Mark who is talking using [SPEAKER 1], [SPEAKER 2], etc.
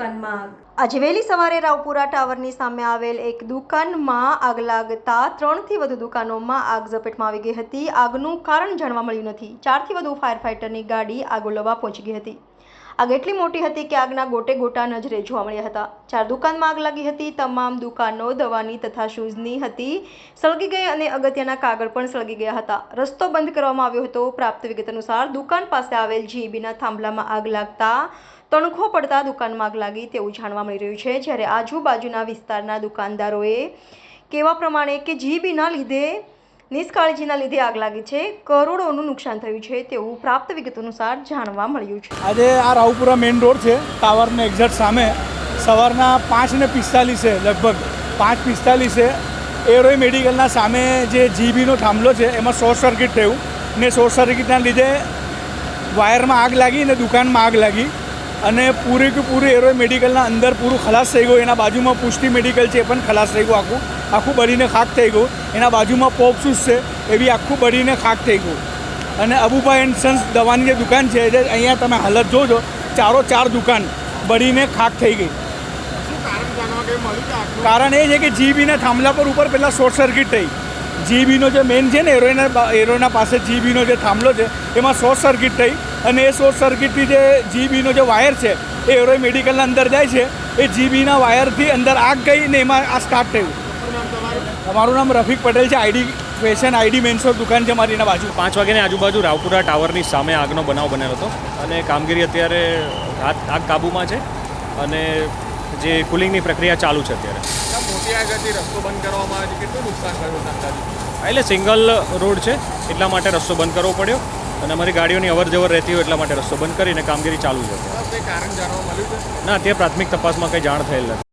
[SPEAKER 1] આગ. આજે વહેલી સવારે રાવપુરા ટાવરની સામે આવેલ એક દુકાનમાં આગ લાગતા ત્રણથી વધુ દુકાનોમાં આગ ઝપેટમાં આવી ગઈ હતી. આગનું કારણ જાણવા મળ્યું નથી. ચારથી વધુ ફાયર ફાઇટરની ગાડી આગ ઓલવવા પહોંચી ગઈ હતી. આગ એટલી મોટી હતી કે આગના ગોટે ગોટા નજરે જોવા મળ્યા હતા. ચાર દુકાનમાં આગ લાગી હતી, તમામ દુકાનો દવાની તથા શૂઝની હતી, સળગી ગઈ અને અગત્યના કાગળ પણ સળગી ગયા હતા. રસ્તો બંધ કરવામાં આવ્યો હતો. પ્રાપ્ત વિગત અનુસાર દુકાન પાસે આવેલ જીબીના થાંભલામાં આગ લાગતા તણખો પડતા દુકાનમાં આગ લાગી તેવું જાણવા મળી રહ્યું છે. જ્યારે આજુબાજુના વિસ્તારના દુકાનદારોએ કેવા પ્રમાણે કે જીબીના લીધે નિષ્કાળજીના લીધે આગ લાગી છે. કરોડોનું નુકસાન થયું છે તેવું પ્રાપ્ત વિગત અનુસાર જાણવા મળ્યું છે.
[SPEAKER 2] આજે આ રાવપુરા મેઇન રોડ છે, ટાવરને એક્ઝેક્ટ સામે. સવારના પાંચ ને પિસ્તાલીસે લગભગ પાંચ પિસ્તાલીસે એરોય મેડિકલના સામે જે જીબીનો થાંભલો છે, એમાં શોર્ટ સર્કિટ થયું ને શોર્ટ સર્કિટના લીધે વાયરમાં આગ લાગી ને દુકાનમાં આગ લાગી અને પૂરી કે પૂરી એરોય મેડિકલના અંદર પૂરું ખલાસ થઈ ગયું. એના બાજુમાં પુષ્ટિ મેડિકલ છે એ પણ ખલાસ થઈ ગયું આખું. આખું બળીને ખાક થઈ ગયું. એના બાજુમાં પોપ શૂઝ છે એ બી આખું બળીને ખાક થઈ ગયું. અને અબુભાઈ એન્ડ સન્સ દવાની જે દુકાન છે જે અહીંયા તમે હાલત જોજો ચારો ચાર દુકાન બળીને ખાક થઈ ગઈ. કારણ એ છે કે જીબીના થાંભલા પર ઉપર પહેલાં શોર્ટ સર્કિટ થઈ. જીબીનો જે મેઇન છે ને એરોઈના એરોઈના પાસે જીબીનો જે થાંભલો છે એમાં શોર્ટ સર્કિટ થઈ. અને એ શોર્ટ સર્કિટથી જે જીબીનો જે વાયર છે એ એરોઈ મેડિકલના અંદર જાય છે. એ જીબીના વાયરથી અંદર આગ ગઈ ને એમાં આ સ્ટાર્ટ થયું. તમારું નામ રફીક પટેલ છે આઈડી ફેશન આઈડી મેન્સોર દુકાન છે મારી એના બાજુ.
[SPEAKER 3] પાંચ વાગ્યાની આજુબાજુ રાવપુરા ટાવરની સામે આગનો બનાવ બનેલો હતો અને કામગીરી અત્યારે આગ આગ કાબૂમાં છે અને જે કુલિંગની પ્રક્રિયા ચાલુ છે અત્યારે.
[SPEAKER 4] મોટી આગળથી રસ્તો બંધ કરવામાં આવે છે કેટલું નુકસાન થયું
[SPEAKER 3] એટલે સિંગલ રોડ છે એટલા માટે રસ્તો બંધ કરવો પડ્યો અને અમારી ગાડીઓની અવર જવર રહેતી હોય એટલા માટે રસ્તો બંધ કરીને કામગીરી ચાલુ છે.
[SPEAKER 4] કારણ જાણવા મળ્યું છે?
[SPEAKER 3] ના અત્યારે પ્રાથમિક તપાસમાં કંઈ જાણ થયેલ નથી.